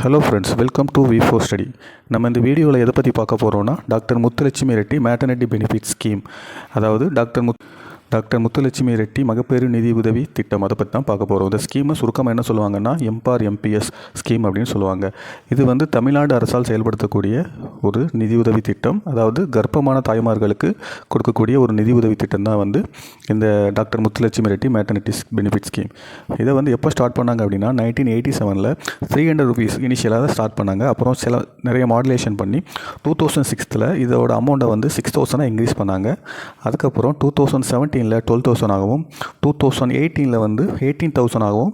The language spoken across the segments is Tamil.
Hello friends welcome to V four study நம்ம இந்த வீடியோவில் எதை பற்றி பார்க்க போகிறோன்னா doctor Muthulakshmi Reddy maternity benefit scheme அதாவது டாக்டர் முத் டாக்டர் முத்துலட்சுமி ரெட்டி மகப்பேறு நிதி உதவி திட்டம். அதை பற்றி தான் பார்க்க போகிறோம் இந்த ஸ்கீமை சுருக்கமாக என்ன சொல்லுவாங்கன்னா எம்பார் எம்பிஎஸ் ஸ்கீம் அப்படின்னு சொல்லுவாங்க. இது வந்து தமிழ்நாடு அரசால் செயல்படுத்தக்கூடிய ஒரு நிதியுதவி திட்டம். அதாவது கர்ப்பமான தாய்மார்களுக்கு கொடுக்கக்கூடிய ஒரு நிதி உதவி திட்டம் தான் வந்து இந்த doctor Muthulakshmi Reddy maternity benefit scheme இதை வந்து எப்போ ஸ்டார்ட் பண்ணாங்க அப்படின்னா நைன்டீன் எயிட்டி செவனில் த்ரீ ஹண்ட்ரட் ருபீஸ் இனிஷியலாக தான் ஸ்டார்ட் பண்ணாங்க. அப்புறம் சில நிறைய மாடுலேஷன் பண்ணி டூ தௌசண்ட் சிக்ஸ்த்தில் இதோட அமௌண்ட்டை வந்து சிக்ஸ் தௌசண்டாக இன்க்ரீஸ் பண்ணாங்க. அதுக்கப்புறம் டூ தௌசண்ட் செவன்டீனில் டுவெல் தௌசண்ட் ஆகவும் டூ தௌசண்ட் எயிட்டீனில் வந்து எயிட்டீன் தௌசண்ட் ஆகவும்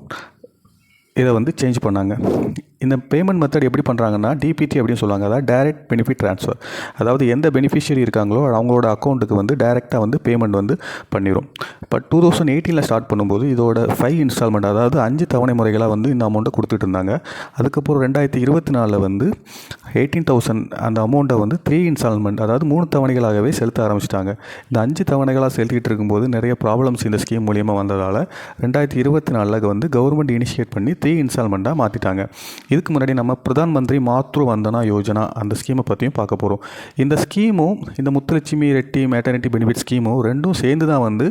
இதை வந்து சேஞ்ச் பண்ணாங்க. இந்த பேமெண்ட் மெத்தட் எப்படி பண்ணுறாங்கன்னா டிபிடி அப்படின்னு சொல்லுவாங்க. அதாவது டைரக்ட் பெனிஃபிட் ட்ரான்ஸ்ஃபர் அதாவது எந்த பெனிஃபிஷியரி இருக்காங்களோ அவங்களோட அக்கௌண்ட்டுக்கு வந்து டைரெக்டாக வந்து பேமெண்ட் வந்து பண்ணிடும் பட் டூ தௌசண்ட் எயிட்டீனில் ஸ்டார்ட் பண்ணும்போது இதோட ஃபைவ் இன்ஸ்டால்மெண்ட் அதாவது அஞ்சு தவணை முறைகளாக வந்து இந்த அமௌண்ட்டை கொடுத்துட்டு இருந்தாங்க. அதுக்கப்புறம் ரெண்டாயிரத்தி இருபத்தி நாலில் வந்து எயிட்டீன் தௌசண்ட் அந்த அமௌண்ட்டை வந்து த்ரீ இன்ஸ்டால்மெண்ட் அதாவது மூணு தவணைகளாகவே செலுத்த ஆரம்பிச்சிட்டாங்க. இந்த அஞ்சு தவணைகளாக செலுத்திட்டு இருக்கும்போது நிறைய ப்ராப்ளம்ஸ் இந்த ஸ்கீம் மூலியமாக வந்ததால் ரெண்டாயிரத்தி இருபத்தி நாலில் வந்து கவர்மெண்ட் இனிஷியேட் பண்ணி த்ரீ இன்ஸ்டால்மெண்ட்டாக மாற்றிட்டாங்க இதுக்கு முன்னாடி நம்ம பிரதான் மந்திரி மாத்ரு வந்தனா யோஜனா அந்த ஸ்கீமை பற்றியும் பார்க்க போகிறோம் இந்த ஸ்கீமும் இந்த முத்துலட்சுமி ரெட்டி மேட்டர்னிட்டி பெனிஃபிட் ஸ்கீமும் ரெண்டும் சேர்ந்து தான் வந்து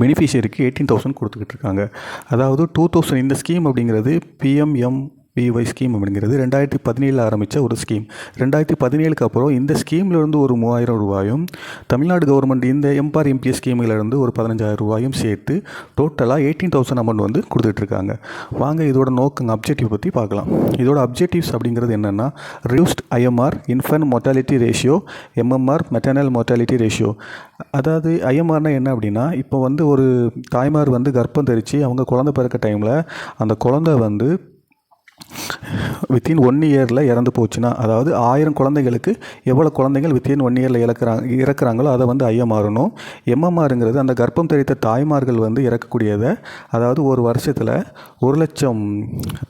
பெனிஃபிஷியருக்கு எயிட்டீன் தௌசண்ட் கொடுத்துக்கிட்டு இருக்காங்க. அதாவது டூ தௌசண்ட் இந்த ஸ்கீம் அப்படிங்கிறது பிஎம்எம் பிஒய் ஸ்கீம் அப்படிங்கிறது ரெண்டாயிரத்தி பதினேழில் ஆரம்பித்த ஒரு ஸ்கீம் ரெண்டாயிரத்தி பதினேழுக்கு அப்புறம் இந்த ஸ்கீம்லேருந்து ஒரு மூவாயிரம் ரூபாயும் தமிழ்நாடு கவர்மெண்ட் இந்த எம்பார் எம்பிஎஸ் ஸ்கீமிலேருந்து ஒரு பதினஞ்சாயிரம் ரூபாயும் சேர்த்து டோட்டலாக எயிட்டீன் தௌசண்ட் அமௌண்ட் வந்து கொடுத்துட்ருக்காங்க. வாங்க இதோட நோக்கங்க அப்ஜெக்டிவ் பற்றி பார்க்கலாம். இதோட அப்ஜெக்டிவ்ஸ் அப்படிங்கிறது என்னென்னா reduced IMR infant mortality ratio MMR maternal mortality ratio அதாவது ஐஎம்ஆர்னா என்ன அப்படின்னா இப்போ வந்து ஒரு தாய்மார் வந்து கர்ப்பம் தெரித்து அவங்க குழந்தை பிறக்க டைமில் அந்த குழந்தை வந்து வித்தின் ஒன் இயரில் இறந்து போச்சுன்னா அதாவது ஆயிரம் குழந்தைகளுக்கு எவ்வளோ குழந்தைகள் வித்தின் ஒன் இயரில் இறக்குறாங்க இறக்குறாங்களோ அதை வந்து ஐஎம்ஆர்னும் எம்எம்ஆருங்கிறது அந்த கர்ப்பம் தெரித்த தாய்மார்கள் வந்து இறக்கக்கூடியதை அதாவது ஒரு வருஷத்தில் ஒரு லட்சம்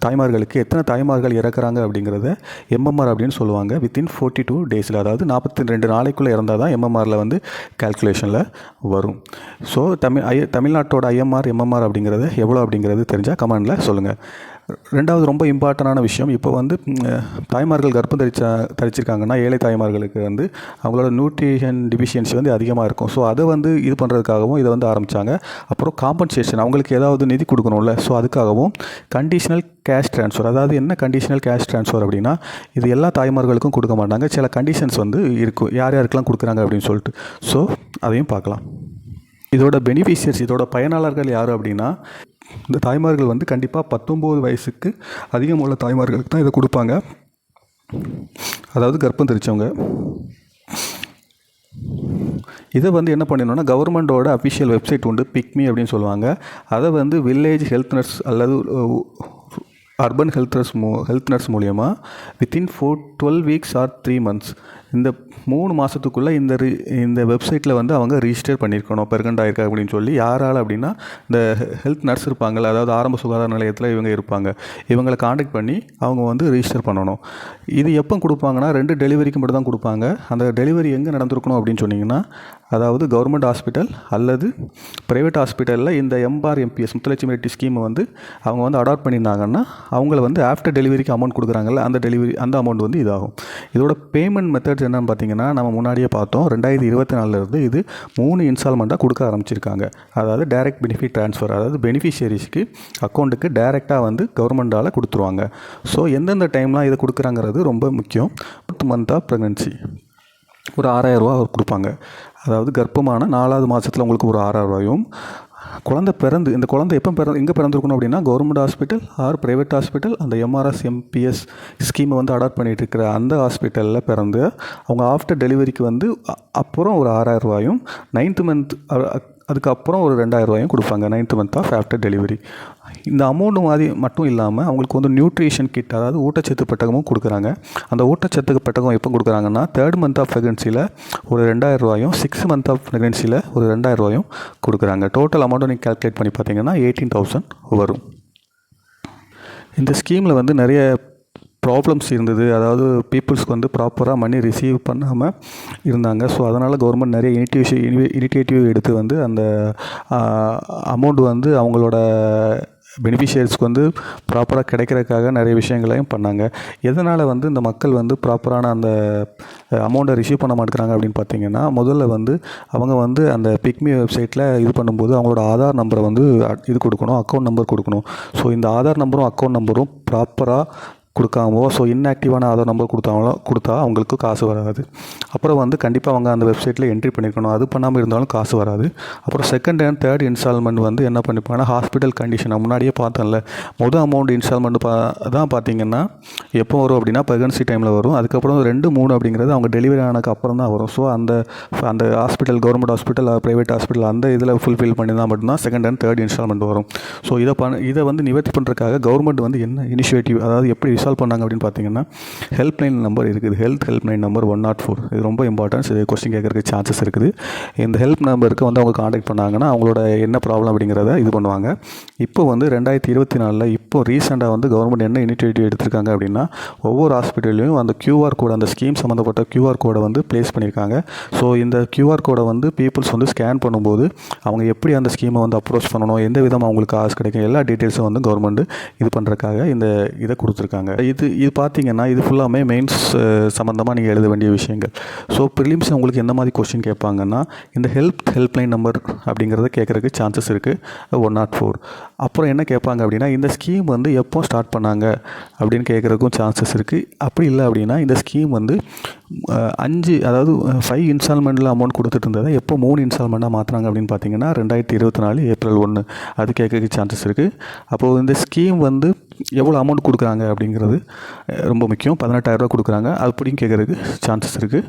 தாய்மார்களுக்கு எத்தனை தாய்மார்கள் இறக்குறாங்க அப்படிங்கிறத எம்எம்ஆர் அப்படின்னு சொல்லுவாங்க. வித்தின் ஃபோர்ட்டி டூ டேஸில் அதாவது நாற்பத்தி ரெண்டு நாளைக்குள்ளே இறந்தால் தான் எம்எம்ஆரில் வந்து கால்குலேஷனில் வரும். ஸோ தமிழ் ஐ தமிழ்நாட்டோட ஐஎம்ஆர் எம்எம்ஆர் அப்படிங்கிறது எவ்வளோ அப்படிங்கிறது தெரிஞ்சால் கமெண்டில் சொல்லுங்கள் ரெண்டாவது ரொம்ப இம்பார்ட்டண்டான விஷயம் இப்போ வந்து தாய்மார்கள் கர்ப்பம் தரிச்சா தரிச்சிருக்காங்கன்னா ஏழை தாய்மார்களுக்கு வந்து அவங்களோட நியூட்ரிஷன் டிஃபிஷியன்சி வந்து அதிகமாக இருக்கும். ஸோ அதை வந்து இது பண்ணுறதுக்காகவும் இதை வந்து ஆரம்பித்தாங்க அப்புறம் காம்பன்சேஷன் அவங்களுக்கு ஏதாவது நிதி கொடுக்கணும்ல. ஸோ அதுக்காகவும் கண்டிஷனல் கேஷ் ட்ரான்ஸ்ஃபர் அதாவது என்ன கண்டிஷனல் கேஷ் ட்ரான்ஸ்ஃபர் அப்படின்னா இது எல்லா தாய்மார்களுக்கும் கொடுக்க மாட்டாங்க. சில கண்டிஷன்ஸ் வந்து இருக்கும் யார் யாருக்கெல்லாம் கொடுக்குறாங்க அப்படின்னு சொல்லிட்டு. ஸோ அதையும் பார்க்கலாம். இதோட பெனிஃபிஷியர்ஸ் இதோட பயனாளர்கள் யார் அப்படின்னா இந்த தாய்மார்கள் வந்து கண்டிப்பாக பத்தொம்போது வயசுக்கு அதிகம் உள்ள தாய்மார்களுக்கு தான் இதை கொடுப்பாங்க. அதாவது கர்ப்பம் தெரிச்சவங்க. இதை வந்து என்ன பண்ணிடணும்னா கவர்மெண்ட்டோட அஃபிஷியல் வெப்சைட் உண்டு பிக்மி அப்படின்னு சொல்லுவாங்க. அதை வந்து வில்லேஜ் ஹெல்த் நர்ஸ் அல்லது அர்பன் ஹெல்த் நர்ஸ் மூ ஹெல்த் நர்ஸ் மூலியமாக within four twelve weeks or three months இந்த மூணு மாதத்துக்குள்ளே இந்த ரி இந்த வெப்சைட்டில் வந்து அவங்க ரிஜிஸ்டர் பண்ணியிருக்கணும் பெர்கண்ட் ஆயிருக்கா அப்படின்னு சொல்லி. யாரால் அப்படின்னா இந்த ஹெல்த் நர்ஸ் இருப்பாங்கள்ல அதாவது ஆரம்ப சுகாதார நிலையத்தில் இவங்க இருப்பாங்க. இவங்களை காண்டாக்ட் பண்ணி அவங்க வந்து ரிஜிஸ்டர் பண்ணணும். இது எப்போ கொடுப்பாங்கன்னா ரெண்டு டெலிவரிக்கு மட்டும் தான் கொடுப்பாங்க. அந்த டெலிவரி எங்கே நடந்திருக்கணும் அப்படின்னு சொன்னிங்கன்னா அதாவது கவர்மெண்ட் ஹாஸ்பிட்டல் அல்லது ப்ரைவேட் ஹாஸ்பிட்டலில் இந்த எம்ஆர் எம்பிஎஸ் முத்துலட்சுமி ரெட்டி ஸ்கீமை வந்து அவங்க வந்து அடாப்ட் பண்ணியிருந்தாங்கன்னா அவங்கள வந்து ஆஃப்டர் டெலிவரிக்கு அமௌண்ட் கொடுக்குறாங்கல்ல அந்த டெலிவரி அந்த அமௌண்ட் வந்து இதாகும். இதோட பேமெண்ட் மெத்தட் மெத்தட்ஸ் என்னன்னு பார்த்தீங்கன்னா நம்ம முன்னாடியே பார்த்தோம். ரெண்டாயிரத்தி இருபத்தி நாலுலேருந்து இது மூணு இன்ஸ்டால்மெண்ட்டாக கொடுக்க ஆரம்பிச்சிருக்காங்க. அதாவது டைரக்ட் பெனிஃபிட் ட்ரான்ஸ்ஃபர் அதாவது பெனிஃபிஷியரிஸ்க்கு அக்கௌண்ட்டுக்கு டைரெக்டாக வந்து கவர்மெண்ட்டால் கொடுத்துருவாங்க. ஸோ எந்தெந்த டைம்லாம் இதை கொடுக்குறாங்கிறது ரொம்ப முக்கியம். மந்த் ஆஃப் ப்ரெக்னன்சி ஒரு ஆறாயிரரூவா கொடுப்பாங்க. அதாவது கர்ப்பமான நாலாவது மாதத்தில் உங்களுக்கு ஒரு ஆறாயிரரூவாயும் குழந்தை பிறந்து இந்த குழந்தை எப்போ பிறந்து எங்கே பிறந்திருக்கணும் அப்படின்னா government hospital or private hospital அந்த எம்ஆர்எஸ் எம்பிஎஸ் ஸ்கீமை வந்து அடாப்ட் பண்ணிட்டு இருக்கிற அந்த ஹாஸ்பிட்டலில் பிறந்து அவங்க ஆஃப்டர் டெலிவரிக்கு வந்து அப்புறம் ஒரு ஆறாயிரம் ரூபாயும் நைன்த்து மந்த் அதுக்கப்புறம் ஒரு ரெண்டாயிரம் ரூபாயும் கொடுப்பாங்க ninth month of after delivery. இந்த அமௌண்ட் மாதிரி மட்டும் இல்லாமல் அவங்களுக்கு வந்து நியூட்ரிஷன் கிட் அதாவது ஊட்டச்சத்து பெட்டகமும் கொடுக்குறாங்க. அந்த ஊட்டச்சத்து பெட்டகம் எப்போ கொடுக்குறாங்கன்னா தேர்ட் மந்த் ஆஃப் ப்ரெக்னன்சியில் ஒரு ரெண்டாயிரம் ரூபாயும் சிக்ஸ் மந்த் ஆஃப் ப்ரெக்னன்சியில் ஒரு ரெண்டாயிரம் ரூபாயும் கொடுக்குறாங்க. டோட்டல் அமௌண்ட்டை நீங்கள் கால்குலேட் பண்ணி பார்த்தீங்கன்னா எயிட்டீன் தௌசண்ட் வரும். இந்த ஸ்கீமில் வந்து நிறைய ப்ராப்ளம்ஸ் இருந்தது. அதாவது பீப்புள்ஸ்க்கு வந்து ப்ராப்பராக மணி ரிசீவ் பண்ணாமல் இருந்தாங்க. ஸோ அதனால் கவர்மெண்ட் நிறைய இனிட்டிவேஷன் இனிட்டேட்டிவ் எடுத்து வந்து அந்த அமௌண்ட் வந்து அவங்களோட பெனிஃபிஷியரிஸ்க்கு வந்து ப்ராப்பராக கிடைக்கிறதுக்காக நிறைய விஷயங்களையும் பண்ணாங்க. எதனால் வந்து இந்த மக்கள் வந்து ப்ராப்பரான அந்த அமௌண்ட்டை ரிசீவ் பண்ண மாட்டேங்கிறாங்க அப்படின்னு பார்த்தீங்கன்னா முதல்ல வந்து அவங்க வந்து அந்த பிக்மி வெப்சைட்டில் இது பண்ணும்போது அவங்களோட ஆதார் நம்பரை வந்து இது கொடுக்கணும் அக்கௌண்ட் நம்பர் கொடுக்கணும். ஸோ இந்த ஆதார் நம்பரும் அக்கௌண்ட் நம்பரும் ப்ராப்பராக கொடுக்காமோ ஸோ இன்ஆக்டிவான ஆதார் நம்பர் கொடுத்தாங்களோ கொடுத்தா அவங்களுக்கு காசு வராது. அப்புறம் வந்து கண்டிப்பாக அவங்க அந்த வெப்சைட்டில் என்ட்ரி பண்ணிக்கணும் அது பண்ணாமல் இருந்தாலும் காசு வராது. அப்புறம் செகண்ட் அண்ட் தேர்ட் இன்ஸ்டால்மெண்ட் வந்து என்ன பண்ணிப்பாங்கன்னா ஹாஸ்பிட்டல் கண்டிஷன் முன்னாடியே பார்த்தோம்ல மொதல் அமௌண்ட் இன்ஸ்டால்மெண்ட் பா தான் பார்த்தீங்கன்னா எப்போ வரும் அப்படின்னா ப்ரெக்னன்சி டைமில் வரும். அதுக்கப்புறம் ரெண்டு மூணு அப்படிங்கிறது அவங்க டெலிவரி ஆனதுக்கு அப்புறம் தான் வரும். ஸோ அந்த அந்த hospital government hospital private hospital அந்த இதில் ஃபுல்ஃபில் பண்ணி தான் மட்டும்தான் செகண்ட் அண்ட் தேர்ட் இன்ஸ்டால்மெண்ட் வரும். ஸோ இதை பண்ண இதை வந்து நிவர்த்தி பண்ணுறதுக்காக கவர்மெண்ட் வந்து என்ன இனிஷியேட்டிவ் அதாவது எப்படி இன்ஸ்டால் பண்ணாங்க அப்படின்னு பார்த்தீங்கன்னா ஹெல்ப்லைன் நம்பர் இருக்குது. Health helpline number one nought four இது ரொம்ப இம்பார்ட்டன்ஸ் இது கொஸ்டின் கேட்கறக்கு சான்சஸ் இருக்குது. இந்த ஹெல்ப் நம்பருக்கு வந்து அவங்க காண்டாக்ட் பண்ணாங்கன்னா அவங்களோட என்ன ப்ராப்ளம் அப்படிங்கிறத இது பண்ணுவாங்க. இப்போ வந்து ரெண்டாயிரத்தி இருபத்தி நாலில் இப்போ ரீசெண்டாக வந்து கவர்மெண்ட் என்ன இனிஷியேட்டிவ் எடுத்திருக்காங்க அப்படின்னா ஒவ்வொரு ஹாஸ்பிட்டல்லையும் அந்த கியூஆர் கோடு அந்த ஸ்கீம் சம்மந்தப்பட்ட கியூஆர் கோடை வந்து ப்ளேஸ் பண்ணியிருக்காங்க. ஸோ இந்த கியூஆர் கோடை வந்து பீப்புள்ஸ் வந்து ஸ்கேன் பண்ணும்போது அவங்க எப்படி அந்த ஸ்கீமை வந்து அப்ரோச் பண்ணணும் எந்த விதமாக அவங்களுக்கு காசு கிடைக்கும் எல்லா டீட்டெயில்ஸும் வந்து கவர்மெண்ட் இது பண்ணுறதுக்காக இந்த இதை கொடுத்துருக்காங்க. இது இது பார்த்தீங்கன்னா இது ஃபுல்லாமே மெயின்ஸ் சம்மந்தமாக நீங்கள் எழுத வேண்டிய விஷயங்கள். ஸோ ப்ரிலிம்ஸ் உங்களுக்கு எந்த மாதிரி கொஸ்டின் கேட்பாங்கன்னா இந்த ஹெல்ப் ஹெல்ப்லைன் நம்பர் அப்படிங்கிறத கேட்குறதுக்கு சான்சஸ் இருக்குது ஒன் நாட் ஃபோர் அப்புறம் என்ன கேட்பாங்க அப்படின்னா இந்த ஸ்கீம் வந்து எப்போ ஸ்டார்ட் பண்ணாங்க அப்படின்னு கேட்குறதுக்கும் சான்சஸ் இருக்குது அப்படி இல்லை அப்படின்னா இந்த ஸ்கீம் வந்து அஞ்சு அதாவது ஃபைவ் இன்ஸ்டால்மெண்ட்டில் அமௌண்ட் கொடுத்துட்டு இருந்ததை எப்போ மூணு இன்ஸ்டால்மெண்ட்டாக மாற்றுறாங்க அப்படின்னு பார்த்தீங்கன்னா ரெண்டாயிரத்தி இருபத்தி நாலு ஏப்ரல் ஒன்று அது கேட்கறதுக்கு சான்சஸ் இருக்குது அப்போது இந்த ஸ்கீம் வந்து எவ்வளோ அமௌண்ட் கொடுக்குறாங்க அப்படிங்கிறது ரொம்ப முக்கியம். பதினெட்டாயிரரூவா கொடுக்குறாங்க. அப்படியும் கேட்குறதுக்கு சான்சஸ் இருக்குது